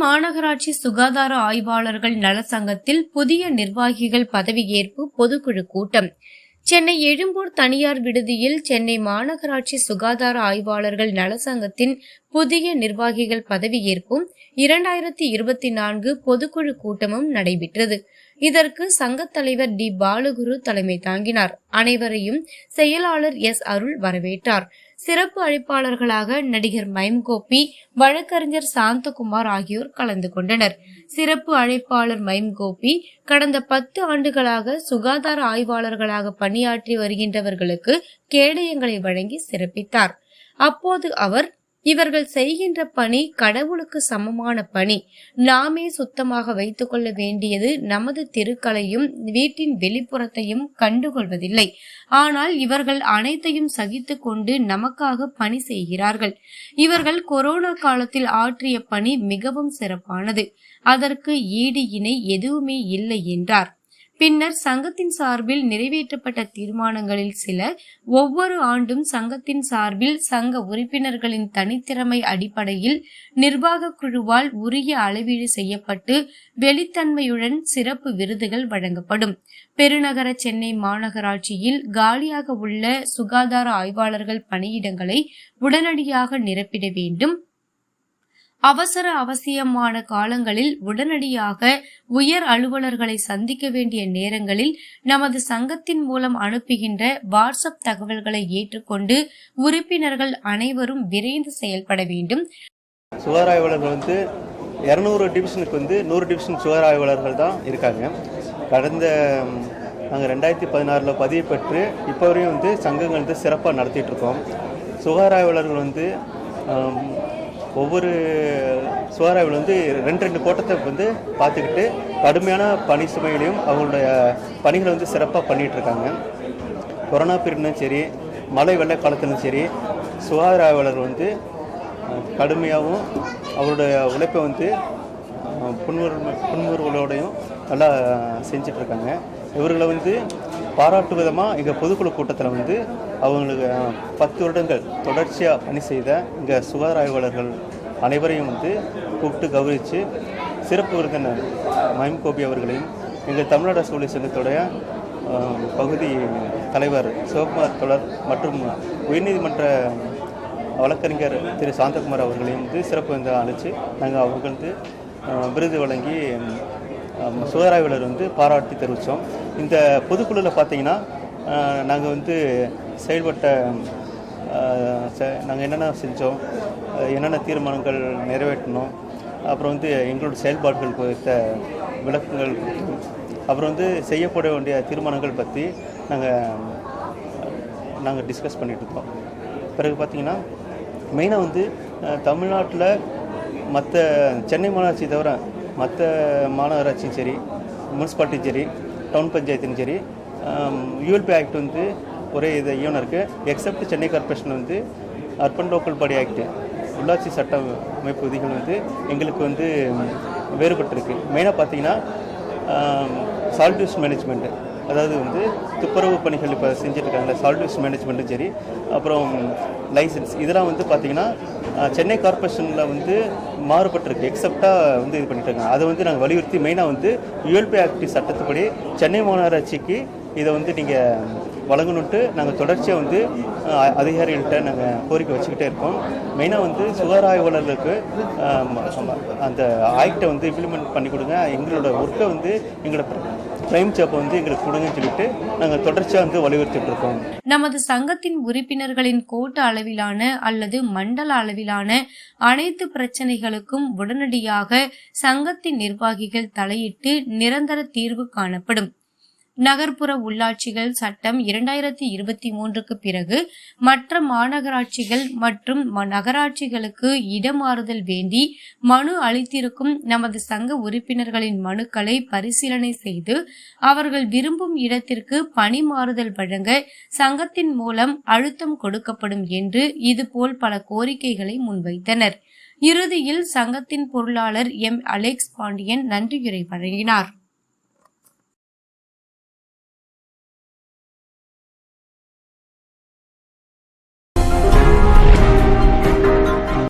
மாநகராட்சி சுகாதார ஆய்வாளர்கள் நல சங்கத்தில் புதிய நிர்வாகிகள் பதவியேற்பு பொதுக்குழு கூட்டம். சென்னை எழும்பூர் தனியார் விடுதியில் சென்னை மாநகராட்சி சுகாதார ஆய்வாளர்கள் நல சங்கத்தின் புதிய நிர்வாகிகள் பதவியேற்பும் இரண்டாயிரத்தி இருபத்தி நான்கு பொதுக்குழு கூட்டமும் நடைபெற்றது. இதற்கு சங்கத் தலைவர் டி. பாலகுரு தலைமை தாங்கினார். அனைவரையும் செயலாளர் எஸ். அருள் வரவேற்றார். சிறப்பு அழைப்பாளர்களாக நடிகர் மைம்கோபி வழக்கறிஞர் சாந்தகுமார் ஆகியோர் கலந்து கொண்டனர். சிறப்பு அழைப்பாளர் மைம்கோபி கடந்த பத்து ஆண்டுகளாக சுகாதார ஆய்வாளர்களாக பணியாற்றி வருகின்றவர்களுக்கு கேடயங்களை வழங்கி சிறப்பித்தார். அப்போது அவர் இவர்கள் செய்கின்ற பணி கடவுளுக்கு சமமான பணி. நாமே சுத்தமாக வைத்துக்கொள்ள வேண்டியது நமது தெருக்களையும் வீட்டின் வெளிப்புறத்தையும் கண்டுகொள்வதில்லை. ஆனால் இவர்கள் அனைத்தையும் சகித்து கொண்டு நமக்காக பணி செய்கிறார்கள். இவர்கள் கொரோனா காலத்தில் ஆற்றிய பணி மிகவும் சிறப்பானது. அதற்கு ஈடு இணை எதுவுமே இல்லை என்றார். பின்னர் சங்கத்தின் சார்பில் நிறைவேற்றப்பட்ட தீர்மானங்களில் சில ஒவ்வொரு ஆண்டும் சங்கத்தின் சார்பில் சங்க உறுப்பினர்களின் தனித்திறமை அடிப்படையில் நிர்வாக குழுவால் உரிய அளவீடு செய்யப்பட்டு வெளித்தன்மையுடன் சிறப்பு விருதுகள் வழங்கப்படும். பெருநகர சென்னை மாநகராட்சியில் காலியாக உள்ள சுகாதார ஆய்வாளர்கள் பணியிடங்களை உடனடியாக நிரப்பிட வேண்டும். அவசர அவசியமான காலங்களில் உடனடியாக உயர் அலுவலர்களை சந்திக்க வேண்டிய நேரங்களில் நமது சங்கத்தின் மூலம் அனுப்புகின்ற வாட்ஸ்அப் தகவல்களை ஏற்றுக்கொண்டு உறுப்பினர்கள் அனைவரும் விரைந்து செயல்பட வேண்டும். சுகாதார ஆய்வாளர்கள் வந்து இரநூறு டிவிஷனுக்கு வந்து நூறு டிவிஷன் சுகாதார ஆய்வாளர்கள் தான் இருக்காங்க. கடந்த நாங்கள் ரெண்டாயிரத்தி பதினாறில் பதிவு பெற்று இப்போ வரையும் வந்து சங்கங்கள் வந்து சிறப்பாக நடத்திட்டு இருக்கோம். சுகாதார ஆய்வாளர்கள் வந்து ஒவ்வொரு சுகாதார வந்து ரெண்டு ரெண்டு கோட்டத்தை வந்து பார்த்துக்கிட்டு கடுமையான பணி சுமைகளையும் அவங்களுடைய பணிகளை வந்து சிறப்பாக பண்ணிகிட்ருக்காங்க. கொரோனா பீரியட்லும் சரி மழை வெள்ள காலத்திலும் சரி சுகாதார ஆய்வாளர் வந்து கடுமையாகவும் அவருடைய உழைப்பை வந்து புன்முறு புன்முறுகளோடையும் நல்லா செஞ்சிட்ருக்காங்க இவர்களை வந்து பாராட்டு விதமாக எங்கள் பொதுக்குழு கூட்டத்தில் வந்து அவங்களுக்கு பத்து வருடங்கள் தொடர்ச்சியாக பணி செய்த இங்கே சுகாதார ஆய்வாளர்கள் அனைவரையும் வந்து கூப்பிட்டு கௌரவித்து சிறப்பு விருந்தினர் மயம் கோபி அவர்களையும் எங்கள் தமிழ்நாடு சூழல் சங்கத்துடைய பகுதி தலைவர் சிவகுமார் தொடர் மற்றும் உயர்நீதிமன்ற வழக்கறிஞர் திரு சாந்தகுமார் அவர்களையும் வந்து சிறப்பு வந்து அழைச்சி நாங்கள் அவர்களுக்கு வந்து விருது வழங்கி அஹ், சுகாதார வந்து பாராட்டி தெரிவித்தோம் இந்த பொதுக்குழுவில் பார்த்தீங்கன்னா நாங்கள் வந்து செயல்பட்ட நாங்கள் என்னென்ன செஞ்சோம் என்னென்ன தீர்மானங்கள் நிறைவேற்றினோம் அப்புறம் வந்து எங்களோட செயல்பாடுகள் குறித்த விளக்கங்கள் கொடுத்தோம். அப்புறம் வந்து செய்யப்பட வேண்டிய தீர்மானங்கள் பற்றி நாங்கள் நாங்கள் டிஸ்கஸ் பண்ணிகிட்டு இருக்கோம் பிறகு பார்த்தீங்கன்னா மெயினாக வந்து தமிழ்நாட்டில் மற்ற சென்னை மாநகராட்சி தவிர மற்ற மாநகராட்சியும் சரி முனிசிபாலிட்டியும் சரி டவுன் பஞ்சாயத்தும் சரி யூஎல்பி ஆக்ட் வந்து ஒரே இது ஈவனாக இருக்குது எக்ஸப்ட் சென்னை கார்பரேஷன் வந்து அர்பன் லோக்கல் பாடி ஆக்ட் உள்ளாட்சி சட்ட அமைப்பு விதிகள் வந்து எங்களுக்கு வந்து வேறுபட்டிருக்கு. மெயினாக பார்த்தீங்கன்னா சால்ட் வேஸ்ட் மேனேஜ்மெண்ட்டு அதாவது வந்து துப்புரவு பணிகள் இப்போ செஞ்சுட்ருக்காங்க சால்ட் வேஸ்ட் மேனேஜ்மெண்ட்டும் சரி அப்புறம் லைசன்ஸ். இதெல்லாம் வந்து பார்த்திங்கன்னா சென்னை கார்ப்பரேஷனில் வந்து மாறுபட்டிருக்கு. எக்ஸப்டாக வந்து இது பண்ணிட்டாங்க. அதை வந்து நாங்கள் வலியுறுத்தி மெயினாக வந்து யூஎல்பி ஆக்ட் சட்டத்துப்படி சென்னை மாநகராட்சிக்கு இதை வந்து நீங்கள் வழங்கணுன்ட்டு நாங்கள் தொடர்ச்சியாக வந்து அதிகாரிகள்கிட்ட நாங்கள் கோரிக்கை வச்சுக்கிட்டே இருக்கோம். மெயினாக வந்து சுகாதார ஆய்வாளர்களுக்கு அந்த ஆக்டை வந்து இம்ப்ளிமெண்ட் பண்ணி கொடுங்க. எங்களோட ஒர்க்கை வந்து எங்களோட ப்ரைம் சேப்பை வந்து எங்களுக்கு கொடுங்கன்னு சொல்லிட்டு நாங்கள் தொடர்ச்சியாக வந்து வலியுறுத்திட்டு இருக்கோம். நமது சங்கத்தின் உறுப்பினர்களின் கோட்ட அளவிலான அல்லது மண்டல அளவிலான அனைத்து பிரச்சனைகளுக்கும் உடனடியாக சங்கத்தின் நிர்வாகிகள் தலையிட்டு நிரந்தர தீர்வு காணப்படும். நகர்ப்புற உள்ளாட்சிகள் சட்டம் இரண்டாயிரத்தி இருபத்தி மூன்றுக்கு பிறகு மற்ற மாநகராட்சிகள் மற்றும் ம- நகராட்சிகளுக்கு இடமாறுதல் வேண்டி மனு அளித்திருக்கும் நமது சங்க உறுப்பினர்களின் மனுக்களை பரிசீலனை செய்து அவர்கள் விரும்பும் இடத்திற்கு பணி மாறுதல் வழங்க சங்கத்தின் மூலம் அழுத்தம் கொடுக்கப்படும் என்று இதுபோல் பல கோரிக்கைகளை முன்வைத்தனர். இறுதியில் சங்கத்தின் பொருளாளர் எம் அலெக்ஸ் பாண்டியன் நன்றியுரை வழங்கினார்.